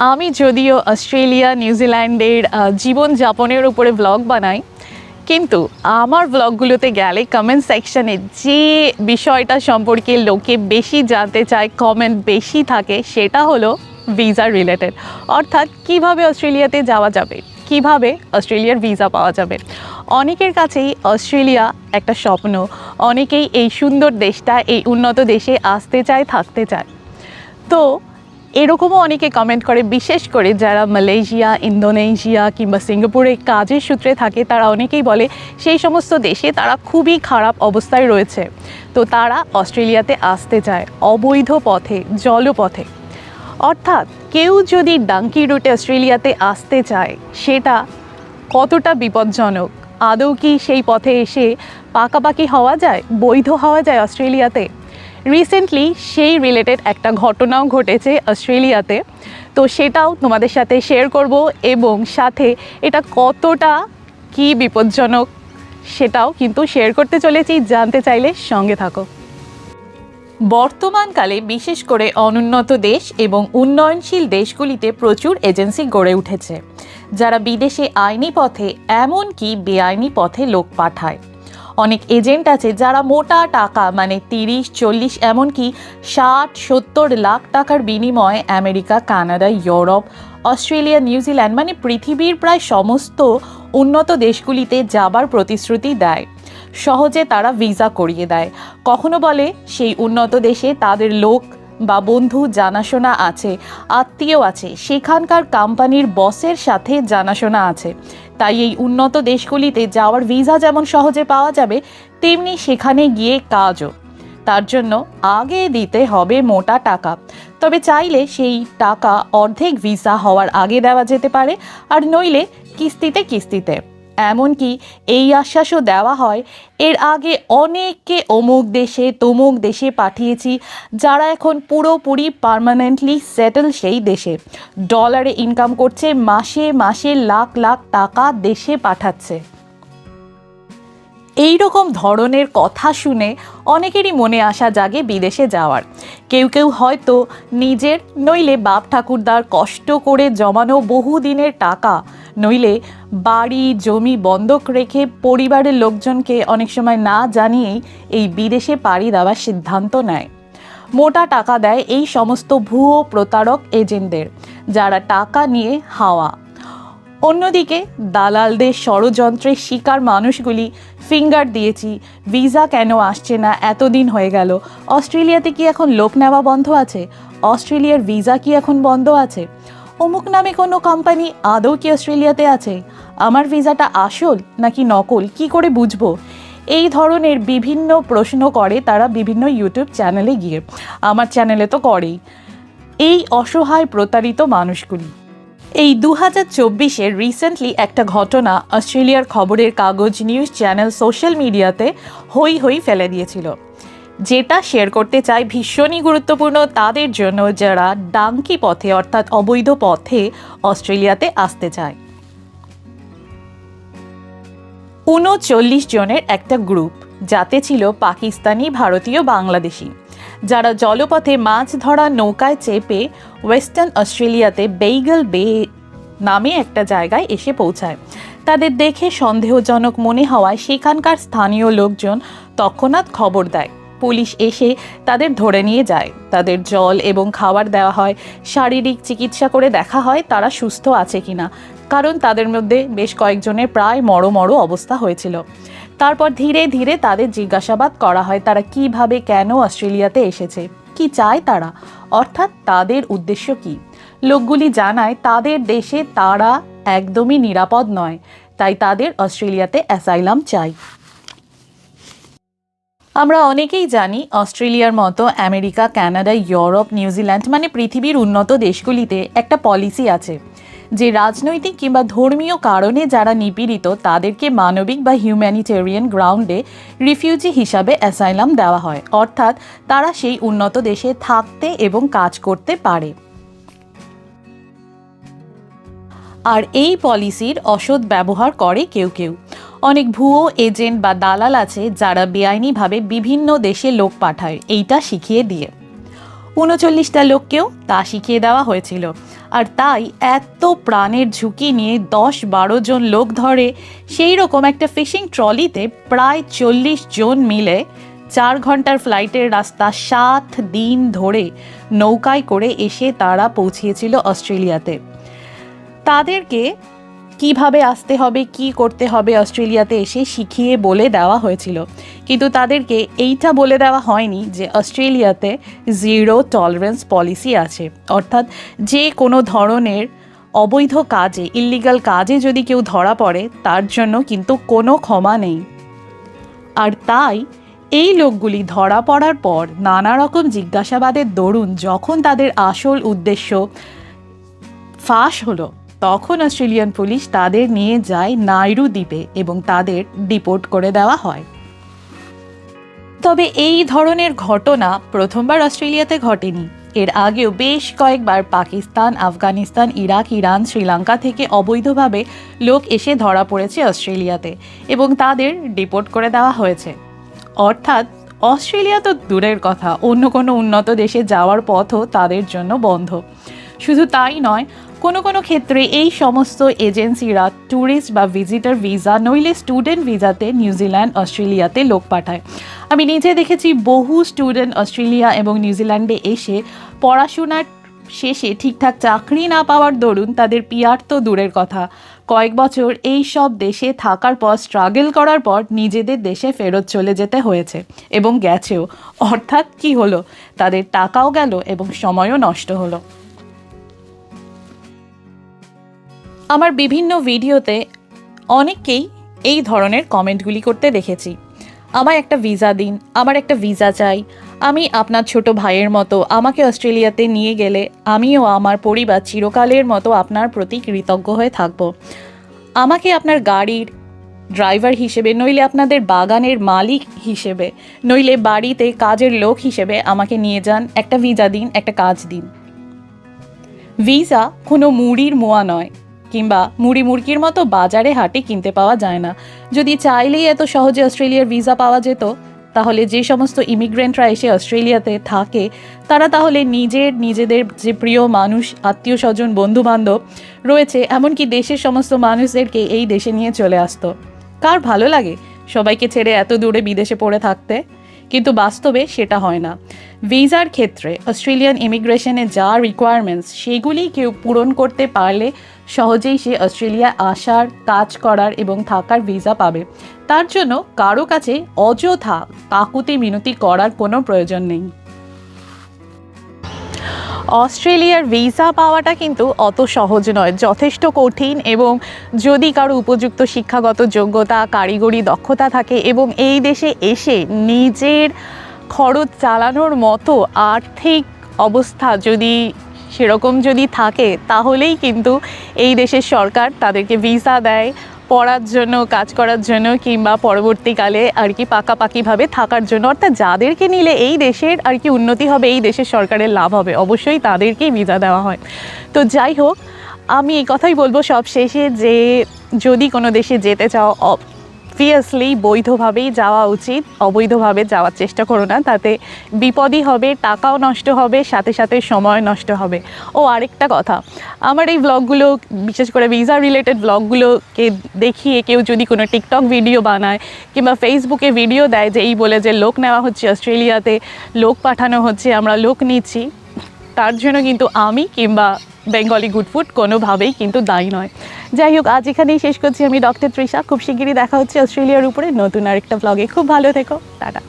আমি যদিও অস্ট্রেলিয়া নিউজিল্যান্ডের জীবনযাপনের উপরে ব্লগ বানাই, কিন্তু আমার ব্লগগুলোতে গেলে কমেন্ট সেকশানে যে বিষয়টা সম্পর্কে লোকে বেশি জানতে চায় কমেন্ট বেশি থাকে, সেটা হলো ভিসা রিলেটেড অর্থাৎ কীভাবে অস্ট্রেলিয়াতে যাওয়া যাবে, কীভাবে অস্ট্রেলিয়ার ভিসা পাওয়া যাবে। অনেকের কাছেই অস্ট্রেলিয়া একটা স্বপ্ন, অনেকেই এই সুন্দর দেশটা, এই উন্নত দেশে আসতে চায়, থাকতে চায়। তো এরকমও অনেকে কমেন্ট করে, বিশেষ করে যারা মালয়েশিয়া, ইন্দোনেশিয়া কিংবা সিঙ্গাপুরে কাজের সূত্রে থাকে, তারা অনেকেই বলে সেই সমস্ত দেশে তারা খুবই খারাপ অবস্থায় রয়েছে। তো তারা অস্ট্রেলিয়াতে আসতে চায় অবৈধ পথে, জলপথে। অর্থাৎ কেউ যদি ডাঙ্কি রুটে অস্ট্রেলিয়াতে আসতে চায়, সেটা কতটা বিপজ্জনক? আদৌ কি সেই পথে এসে পাকাপাকি হওয়া যায়, বৈধ হওয়া যায় অস্ট্রেলিয়াতে? রিসেন্টলি সেই রিলেটেড একটা ঘটনাও ঘটেছে অস্ট্রেলিয়াতে। তো সেটাও তোমাদের সাথে শেয়ার করব এবং সাথে এটা কতটা কি বিপজ্জনক সেটাও কিন্তু শেয়ার করতে চলেছি। জানতে চাইলে সঙ্গে থাকো। বর্তমানকালে বিশেষ করে অনুন্নত দেশ এবং উন্নয়নশীল দেশগুলিতে প্রচুর এজেন্সি গড়ে উঠেছে। যারা বিদেশে আইনি পথে, এমনকি বেআইনি পথে লোক পাঠায়। অনেক এজেন্ট আছে যারা মোটা টাকা মানে তিরিশ, চল্লিশ, এমনকি ষাট, সত্তর লাখ টাকার বিনিময়ে America, Canada, Europe, Australia New Zealand মানে পৃথিবীর প্রায় সমস্ত উন্নত দেশগুলিতে যাবার প্রতিশ্রুতি দেয়। সহজে তারা ভিসা করিয়ে দেয়। কখনো বলে সেই উন্নত দেশে তাদের লোক বা বন্ধু জানাশোনা আছে, আত্মীয় আছে, সেখানকার কোম্পানির বসের সাথে জানাশোনা আছে। তাই এই উন্নত দেশগুলিতে যাওয়ার ভিসা যেমন সহজে পাওয়া যাবে, তেমনি সেখানে গিয়ে কাজও। তার জন্য আগে দিতে হবে মোটা টাকা। তবে চাইলে সেই টাকা অর্ধেক ভিসা হওয়ার আগে দেওয়া যেতে পারে, আর নইলে কিস্তিতে কিস্তিতে। এমনকি এই আশ্বাসও দেওয়া হয়, এর আগে অনেককে অমুক দেশে তমুক দেশে পাঠিয়েছি, যারা এখন পুরোপুরি পার্মানেন্টলি সেটেল সেই দেশে। ডলারে ইনকাম করছে, মাসে মাসে লাখ লাখ টাকা দেশে পাঠাচ্ছে। এই রকম ধরনের কথা শুনে অনেকেরই মনে আসা জাগে বিদেশে যাওয়ার। কেউ কেউ হয়তো নিজের, নইলে বাপ ঠাকুরদার কষ্ট করে জমানো বহুদিনের টাকা নইলে বাড়ি, জমি বন্ধক রেখে পরিবারের লোকজনকে অনেক সময় না জানিয়েই এই বিদেশে পাড়ি দেওয়ার সিদ্ধান্ত নেয়। মোটা টাকা দেয় এই সমস্ত ভুয়ো প্রতারক এজেন্টদের, যারা টাকা নিয়ে হাওয়া। অন্যদিকে দালালদের ষড়যন্ত্রের শিকার মানুষগুলি ফিঙ্গার দিয়েছি, ভিসা কেন আসছে না, এতদিন হয়ে গেল, অস্ট্রেলিয়াতে কি এখন লোক নেওয়া বন্ধ আছে? অস্ট্রেলিয়ার ভিসা কি এখন বন্ধ আছে? অমুক নামে কোনো কোম্পানি আদৌ কি অস্ট্রেলিয়াতে আছে? আমার ভিসাটা আসল নাকি নকল? কি করে বুঝব? এই ধরনের বিভিন্ন প্রশ্ন করে তারা বিভিন্ন ইউটিউব চ্যানেলে গিয়ে। আমার চ্যানেলে তো করেই। এই অসহায় প্রতারিত মানুষগুলি। এই দু হাজার চব্বিশের রিসেন্টলি একটা ঘটনা অস্ট্রেলিয়ার খবরের কাগজ নিউজ চ্যানেল সোশ্যাল মিডিয়াতে হই হই ফেলে দিয়েছিল। যেটা শেয়ার করতে চাই ভীষণই গুরুত্বপূর্ণ তাদের জন্য যারা ডাঙ্কি পথে, অর্থাৎ অবৈধ পথে অস্ট্রেলিয়াতে আসতে চায়। উনচল্লিশ জনের একটা গ্রুপ যাতে ছিল পাকিস্তানি, ভারতীয়, বাংলাদেশি, যারা জলপথে মাছ ধরা নৌকায় চেপে ওয়েস্টার্ন অস্ট্রেলিয়াতে বেইগল বে নামে একটা জায়গায় এসে পৌঁছায়। তাদের দেখে সন্দেহজনক মনে হওয়ায় সেখানকার স্থানীয় লোকজন তৎক্ষণাৎ খবর দেয়। পুলিশ এসে তাদের ধরে নিয়ে যায়। তাদের জল এবং খাবার দেওয়া হয়। শারীরিক চিকিৎসা করে দেখা হয় তারা সুস্থ আছে কিনা। কারণ তাদের মধ্যে বেশ কয়েকজনের প্রায় মরো মরো অবস্থা হয়েছিল। তারপর ধীরে ধীরে তাদের জিজ্ঞাসাবাদ করা হয়, তারা কীভাবে কেন অস্ট্রেলিয়াতে এসেছে? কি চায় তারা? অর্থাৎ তাদের উদ্দেশ্য কি? লোকগুলি জানায়, তাদের দেশে তারা একদমই নিরাপদ নয়। তাই তাদের অস্ট্রেলিয়াতে অ্যাসাইলাম চাই। আমরা অনেকেই জানি অস্ট্রেলিয়ার মতো আমেরিকা, কানাডা, ইউরোপ, নিউজিল্যান্ড মানে পৃথিবীর উন্নত দেশগুলিতে একটা পলিসি আছে যে রাজনৈতিক কিংবা ধর্মীয় কারণে যারা নিপীড়িত তাদেরকে মানবিক বা হিউম্যানিটেরিয়ান গ্রাউন্ডে রিফিউজি হিসাবে অ্যাসাইলাম দেওয়া হয়। অর্থাৎ তারা সেই উন্নত দেশে থাকতে এবং কাজ করতে পারে। আর এই পলিসির অসৎ ব্যবহার করে কেউ কেউ। অনেক ভুয়ো এজেন্ট বা দালাল আছে যারা বেআইনিভাবে বিভিন্ন দেশে লোক পাঠায়। এইটা শিখিয়ে দিয়ে। উনচল্লিশটা লোককেও তা শিখিয়ে দেওয়া হয়েছিল। আর তাই এত প্রাণের ঝুঁকি নিয়ে দশ বারো জন লোক ধরে, সেই রকম একটা ফিশিং ট্রলিতে প্রায় চল্লিশ জন মিলে চার ঘণ্টার ফ্লাইটের রাস্তা সাত দিন ধরে নৌকায় করে এসে তারা পৌঁছিয়েছিল অস্ট্রেলিয়াতে। তাদেরকে কীভাবে আসতে হবে, কি করতে হবে অস্ট্রেলিয়াতে এসে শিখিয়ে বলে দেওয়া হয়েছিল। কিন্তু তাদেরকে এইটা বলে দেওয়া হয়নি যে অস্ট্রেলিয়াতে জিরো টলারেন্স পলিসি আছে। অর্থাৎ যে কোনো ধরনের অবৈধ কাজে ইল্লিগাল কাজে যদি কেউ ধরা পড়ে, তার জন্য কিন্তু কোনো ক্ষমা নেই। আর তাই এই লোকগুলি ধরা পড়ার পর নানা রকম জিজ্ঞাসাবাদের দরুন যখন তাদের আসল উদ্দেশ্য ফাঁস হলো তখন অস্ট্রেলিয়ান পুলিশ তাদের নিয়ে যায় নাইরু দ্বীপে এবং তাদের ডিপোর্ট করে দেওয়া হয়। তবে এই ধরনের ঘটনা প্রথমবার অস্ট্রেলিয়াতে ঘটেনি। এর আগেও বেশ কয়েকবার পাকিস্তান, আফগানিস্তান, ইরাক, ইরান, শ্রীলঙ্কা থেকে অবৈধভাবে লোক এসে ধরা পড়েছে অস্ট্রেলিয়াতে এবং তাদের ডিপোর্ট করে দেওয়া হয়েছে। অর্থাৎ অস্ট্রেলিয়া তো দূরের কথা, অন্য কোনো উন্নত দেশে যাওয়ার পথও তাদের জন্য বন্ধ। শুধু তাই নয় কোনো কোনো ক্ষেত্রে এই সমস্ত এজেন্সিরা ট্যুরিস্ট বা ভিজিটার ভিসা নইলে স্টুডেন্ট ভিসাতে নিউজিল্যান্ড অস্ট্রেলিয়াতে লোক পাঠায়। আমি নিজে দেখেছি বহু স্টুডেন্ট অস্ট্রেলিয়া এবং নিউজিল্যান্ডে এসে পড়াশোনার শেষে ঠিকঠাক চাকরি না পাওয়ার দরুন তাদের পিয়ার তো দূরের কথা। কয়েক বছর এই সব দেশে থাকার পর স্ট্রাগল করার পর নিজেদের দেশে ফেরত চলে যেতে হয়েছে এবং গেছেও। অর্থাৎ কি হলো? তাদের টাকাও গেল এবং সময়ও নষ্ট হলো। আমার বিভিন্ন ভিডিওতে অনেককেই এই ধরনের কমেন্টগুলি করতে দেখেছি। আমার একটা ভিসা দিন, আমার একটা ভিসা চাই, আমি আপনার ছোট ভাইয়ের মতো, আমাকে অস্ট্রেলিয়াতে নিয়ে গেলে আমিও আমার পরিবার চিরকালের মতো আপনার প্রতি কৃতজ্ঞ হয়ে থাকব। আমাকে আপনার গাড়ির ড্রাইভার হিসেবে, নইলে আপনাদের বাগানের মালিক হিসেবে, নইলে বাড়িতে কাজের লোক হিসেবে আমাকে নিয়ে যান, একটা ভিসা দিন, একটা কাজ দিন। ভিসা কোনো মুড়ির মোয়া নয়। কিংবা মুড়ি মুরগির মতো বাজারে হাটে কিনতে পাওয়া যায় না। যদি চাইলেই এত সহজে অস্ট্রেলিয়ার ভিসা পাওয়া যেত, তাহলে যে সমস্ত ইমিগ্রেন্টরা এসে অস্ট্রেলিয়াতে থাকে, তারা তাহলে নিজের নিজেদের যে প্রিয় মানুষ, আত্মীয় স্বজন বন্ধু বান্ধব রয়েছে, এমনকি দেশের সমস্ত মানুষদেরকে এই দেশে নিয়ে চলে আসতো। কার ভালো লাগে সবাইকে ছেড়ে এত দূরে বিদেশে পড়ে থাকতে? কিন্তু বাস্তবে সেটা হয় না। ভিসার ক্ষেত্রে অস্ট্রেলিয়ান ইমিগ্রেশনে যা রিকোয়ারমেন্টস সেগুলি কেউ পূরণ করতে পারলে সহজেই সে অস্ট্রেলিয়া আসার, কাজ করার এবং থাকার ভিসা পাবে। তার জন্য কারও কাছে অযথা কাকুতি মিনতি করার কোনো প্রয়োজন নেই। অস্ট্রেলিয়ার ভিসা পাওয়াটা কিন্তু অত সহজ নয়। যথেষ্ট কঠিন এবং যদি কারও উপযুক্ত শিক্ষাগত যোগ্যতা, কারিগরি দক্ষতা থাকে এবং এই দেশে এসে নিজের খরচ চালানোর মতো আর্থিক অবস্থা যদি সেরকম যদি থাকে, তাহলেই কিন্তু এই দেশের সরকার তাদেরকে ভিসা দেয়। পড়ার জন্য, কাজ করার জন্য কিংবা পরবর্তীকালে আর কি পাকাপাকিভাবে থাকার জন্য, অর্থাৎ যাদেরকে নিলে এই দেশের আর কি উন্নতি হবে, এই দেশের সরকারের লাভ হবে, অবশ্যই তাদেরকেই ভিজা দেওয়া হয়। তো যাই হোক, আমি এই কথাই বলব সব শেষে যে যদি কোনো দেশে যেতে চাও অবভিয়াসলি বৈধভাবেই যাওয়া উচিত। অবৈধভাবে যাওয়ার চেষ্টা করো না, তাতে বিপদই হবে, টাকাও নষ্ট হবে, সাথে সাথে সময় নষ্ট হবে। ও, আরেকটা কথা। আমার এই ব্লগগুলো বিশেষ করে ভিসা রিলেটেড ব্লগগুলোকে দেখিয়ে কেউ যদি কোনো টিকটক ভিডিও বানায় কিংবা ফেসবুকে ভিডিও দেয় যে এই বলে যে লোক নেওয়া হচ্ছে অস্ট্রেলিয়াতে লোক পাঠানো হচ্ছে, আমরা লোক নিচ্ছি, তার জন্য কিন্তু আমি কিংবা বেঙ্গলি গুড ফুড কোনোভাবেই কিন্তু দায়ী নয়। যাই হোক, আজ এখানেই শেষ করছি। আমি ডক্টর তৃষা খুব শিগগিরই দেখা হচ্ছে অস্ট্রেলিয়ার উপরে। নতুন আরেকটা ব্লগে খুব ভালো থেকো। টাটা।